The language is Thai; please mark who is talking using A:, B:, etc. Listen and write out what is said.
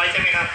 A: อยใช่ไหมครับ